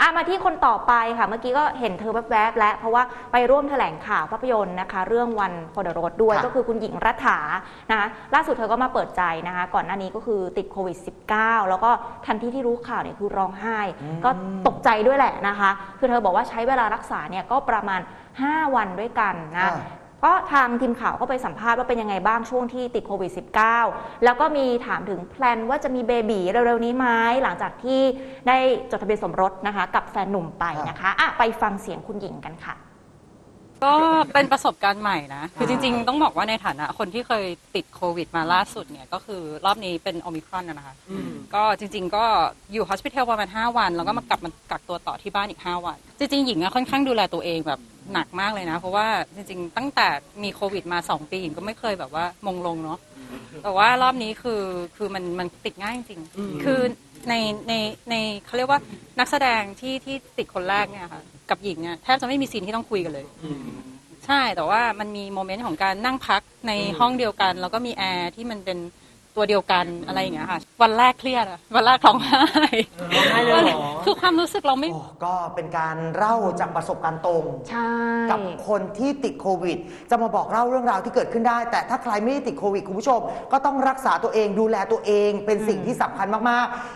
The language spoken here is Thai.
อะมาที่คนต่อไปค่ะ เมื่อกี้ก็เห็นเธอแวบๆแล้วเพราะว่าไปร่วมแถลงข่าวภาพยนตร์นะคะ เรื่องวันพลรถด้วยค่ะ ก็คือคุณหญิงรัฐานะคะล่าสุดเธอก็มาเปิดใจนะคะ ก่อนหน้านี้ก็คือติดโควิด -19 แล้วก็ทันทีที่รู้ข่าวเนี่ยคือร้องไห้ ก็ตกใจด้วยแหละนะคะ คือเธอบอกว่าใช้เวลารักษาเนี่ยก็ประมาณ 5 วันด้วยกันนะ อ่า ก็ทางทีมข่าวก็ไปสัมภาษณ์ว่าเป็นยังไงบ้างช่วงที่ติดโควิด -19 แล้วก็มีถามถึงแพลนว่าจะมีเบบีเร็วๆนี้ไหมหลังจากที่ได้จดทะเบียนสมรสนะคะ กับแฟนหนุ่มไปนะคะอะไปฟังเสียงคุณหญิงกันค่ะ ก็เป็นประสบการณ์ใหม่นะ คือจริงๆ ต้องบอกว่าในฐานะคนที่เคยติดโควิดมาล่าสุดเนี่ย ก็คือรอบนี้เป็นโอมิครอนนะนะคะ ก็จริงๆ ก็อยู่ฮอสพิทอลประมาณ 5 วัน แล้วก็มากลับมากักตัวต่อที่บ้านอีก 5 วัน จริงๆ หญิงอะค่อนข้างดูแลตัวเองแบบ หนักมากเลยนะ เพราะว่าจริงๆ ตั้งแต่มีโควิดมา2ปีหญิงก็ไม่เคยแบบว่ามงลงเนาะแต่ว่ารอบนี้คือคือมันมันติดง่ายจริงๆคือในในในเขาเรียกว่านักแสดงที่ที่ติดคนแรกเนี่ยค่ะกับหญิงเนี่ยแทบจะไม่มีซีนที่ต้องคุยกันเลยใช่แต่ว่ามันมีโมเมนต์ของการนั่งพักในห้องเดียวกัน แล้วก็มีแอร์ที่มันเป็น ตัวเดียวกันอะไรอย่างเงี้ยค่ะ วันแรกเครียดอะวันแรกร้องไห้ร้องไห้เลยเหรอ คือความรู้สึกเราไม่ โอ้ก็เป็นการเล่าจากประสบการณ์ตรง ใช่ กับคนที่ติดโควิด จะมาบอกเล่าเรื่องราวที่เกิดขึ้นได้ แต่ถ้าใครไม่ได้ติดโควิดคุณผู้ชม ก็ต้องรักษาตัวเองดูแลตัวเองเป็นสิ่งที่สำคัญมาก ๆ